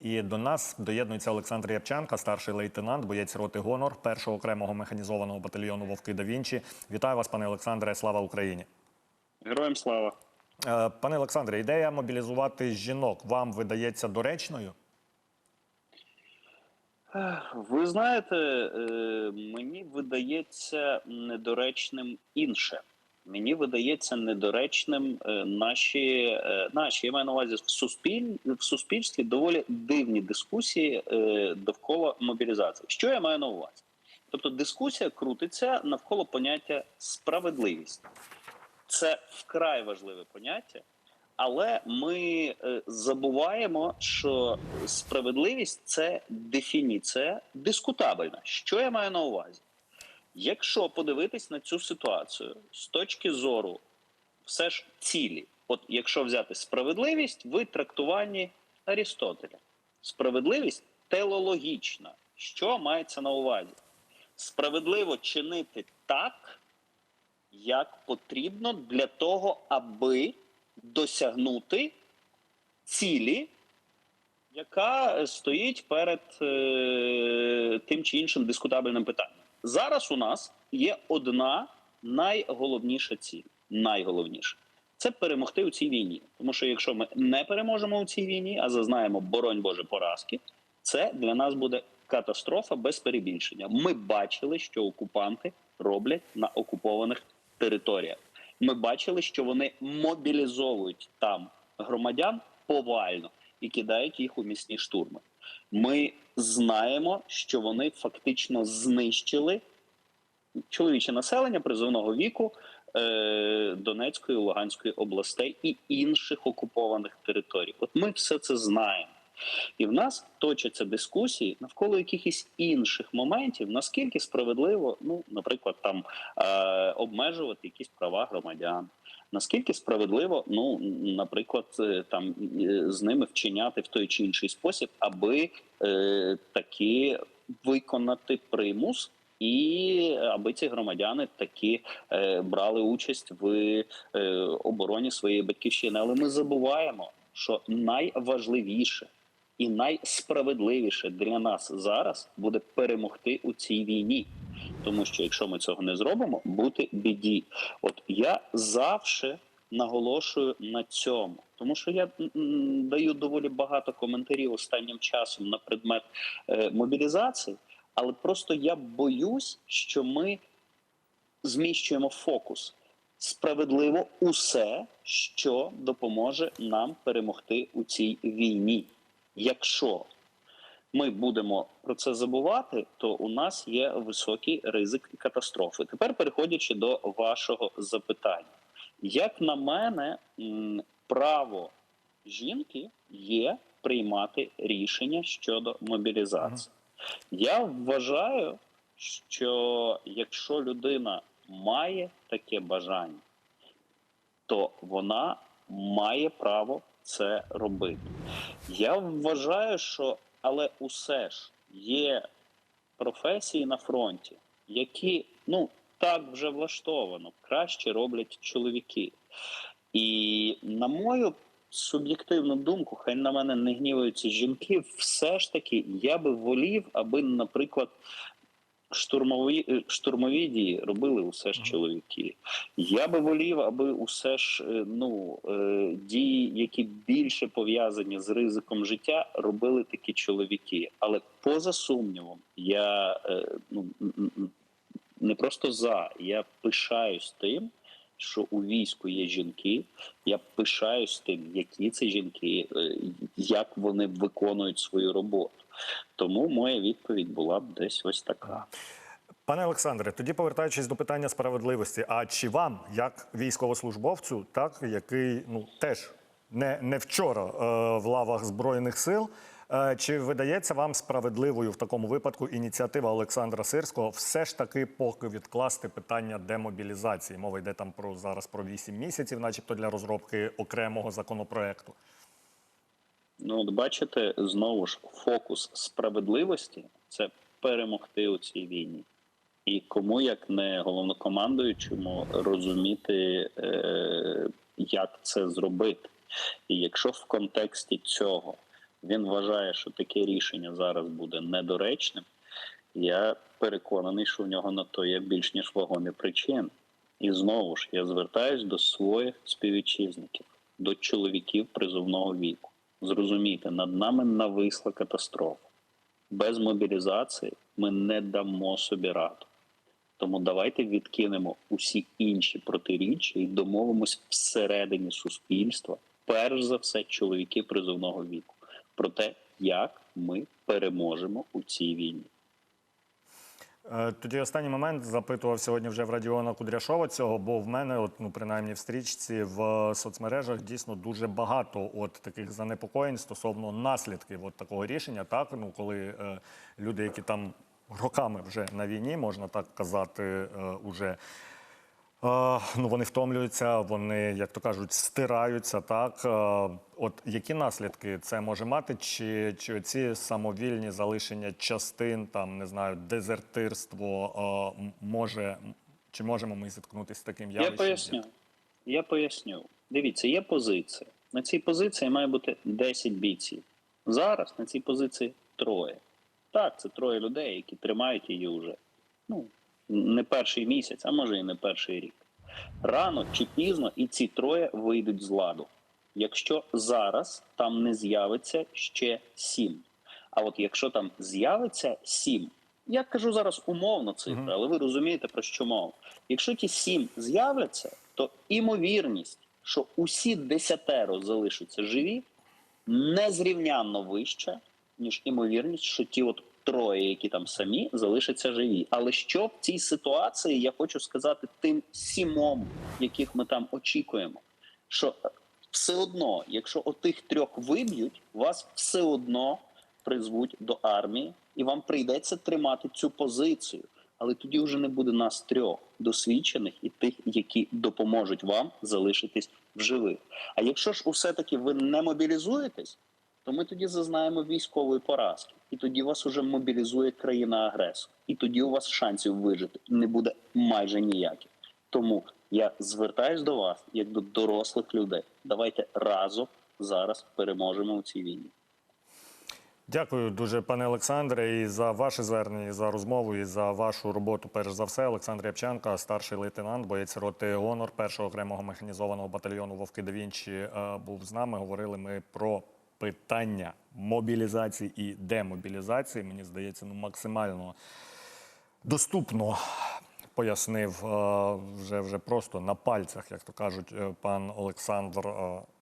І до нас доєднується Олександр Япченка, старший лейтенант, боєць роти Гонор, першого окремого механізованого батальйону Вовки да Вінчі. Вітаю вас, пане Олександре. Слава Україні. Героям слава. Е, Пане Олександре, ідея мобілізувати жінок вам видається доречною? Ви знаєте, е, мені видається недоречним інше. Мені видається недоречним е, наші, е, наші я маю на увазі в суспіль в суспільстві доволі дивні дискусії е, довкола мобілізації. Що я маю на увазі? Тобто дискусія крутиться навколо поняття справедливість. Це вкрай важливе поняття, але ми забуваємо, що справедливість це дефініція дискутабельна. Що я маю на увазі? Якщо подивитись на цю ситуацію з точки зору все ж цілі, от якщо взяти справедливість в трактуванні Арістотеля, справедливість телологічна. Що мається на увазі? Справедливо чинити так, як потрібно для того, аби досягнути цілі, яка стоїть перед е, тим чи іншим дискутабельним питанням. Зараз у нас є одна найголовніша ціль. Найголовніша це перемогти у цій війні. Тому що якщо ми не переможемо у цій війні, а зазнаємо боронь Боже поразки, це для нас буде катастрофа без перебільшення. Ми бачили, що окупанти роблять на окупованих територіях. Ми бачили, що вони мобілізовують там громадян повально і кидають їх у місні штурми. Ми знаємо, що вони фактично знищили чоловіче населення призовного віку е, Донецької Луганської областей і інших окупованих територій. От ми все це знаємо. І в нас точаться дискусії навколо якихось інших моментів, наскільки справедливо, ну, наприклад, там е, обмежувати якісь права громадян. Наскільки справедливо, ну наприклад, е, там е, з ними вчиняти в той чи інший спосіб, аби е, таки виконати примус, і аби ці громадяни такі е, брали участь в е, обороні своєї батьківщини. Але ми забуваємо, що найважливіше і найсправедливіше для нас зараз буде перемогти у цій війні. Тому що якщо ми цього не зробимо, бути біді. От я завжди наголошую на цьому, тому що я даю доволі багато коментарів останнім часом на предмет е, мобілізації, але просто я боюсь, що ми зміщуємо фокус. Справедливо усе, що допоможе нам перемогти у цій війні. Якщо ми будемо про це забувати, то у нас є високий ризик катастрофи. Тепер переходячи до вашого запитання, як на мене, право жінки є приймати рішення щодо мобілізації. Я вважаю, що якщо людина має таке бажання, то вона має право це робити. Я вважаю, що але усе ж є професії на фронті, які ну так вже влаштовано, краще роблять чоловіки. І на мою суб'єктивну думку, хай на мене не гніваються жінки, все ж таки я би волів, аби, наприклад, штурмові е, штурмові дії робили усе ж чоловіки. Я би волів, аби усе ж е, ну е, дії, які більше пов'язані з ризиком життя, робили такі чоловіки. Але поза сумнівом, я ну не просто за, я пишаюсь тим. Що у війську є жінки, я пишаюсь тим, які це жінки, як вони виконують свою роботу. Тому моя відповідь була б десь ось така. Пане Олександре, тоді повертаючись до питання справедливості, а чи вам, як військовослужбовцю, так який ну теж не, не вчора е, в лавах збройних сил, е, чи видається вам справедливою в такому випадку ініціатива Олександра Сирського все ж таки поки відкласти питання демобілізації? Мова йде там про зараз про 8 місяців, начебто для розробки окремого законопроекту. Ну, от бачите, знову ж фокус справедливості це перемогти у цій війні. І кому як не головнокомандуючому розуміти, е, як це зробити. І якщо в контексті цього він вважає, що таке рішення зараз буде недоречним, я переконаний, що в нього на то є більш ніж вагомі причини. І знову ж я звертаюсь до своїх співвітчизників, до чоловіків призовного віку. Зрозумійте, над нами нависла катастрофа. Без мобілізації ми не дамо собі раду. Тому давайте відкинемо усі інші протиріччя і домовимось всередині суспільства, перш за все, чоловіки призовного віку, про те, як ми переможемо у цій війні. Е, Тоді останній момент запитував сьогодні вже в Радіона Кудряшова цього, бо в мене, от, ну, принаймні в стрічці в соцмережах дійсно дуже багато от таких занепокоєнь стосовно наслідків от такого рішення. Так, ну коли е, люди, які там роками вже на війні, можна так казати, е, уже. Ну, вони втомлюються, вони, як то кажуть, стираються. Так от які наслідки це може мати? Чи, чи ці самовільні залишення частин, там не знаю, дезертирство може чи можемо ми зіткнутися з таким явищем? Я поясню. Я поясню. Дивіться, є позиція. На цій позиції має бути 10 бійців. Зараз на цій позиції троє. Так, це троє людей, які тримають її вже ну, не перший місяць, а може і не перший рік. Рано чи пізно і ці троє вийдуть з ладу. Якщо зараз там не з'явиться ще сім. А от якщо там з'явиться сім, я кажу зараз умовно цифри, але ви розумієте про що мова. Якщо ті сім з'являться, то імовірність, що усі десятеро залишаться живі, незрівнянно вища, ніж імовірність, що ті от троє, які там самі, залишаться живі. Але що в цій ситуації я хочу сказати тим сімом, яких ми там очікуємо, що е, все одно, якщо отих трьох виб'ють, вас все одно призвуть до армії, і вам прийдеться тримати цю позицію. Але тоді вже не буде нас трьох досвідчених і тих, які допоможуть вам залишитись в живих. А якщо ж усе таки ви не мобілізуєтесь, то ми тоді зазнаємо військової поразки, і тоді вас уже мобілізує країна-агресор, і тоді у вас шансів вижити не буде майже ніяких. Тому я звертаюсь до вас як до дорослих людей. Давайте разом зараз переможемо у цій війні. Дякую дуже, пане Олександре, і за ваше звернення, і за розмову, і за вашу роботу. Перш за все, Олександр Рябченко, старший лейтенант, боєць роти Гонор першого окремого механізованого батальйону Вовки да е, був з нами. Говорили ми про питання мобілізації і демобілізації. Мені здається, ну максимально доступно пояснив е, вже, вже просто на пальцях, як то кажуть, е, пан Олександр. е,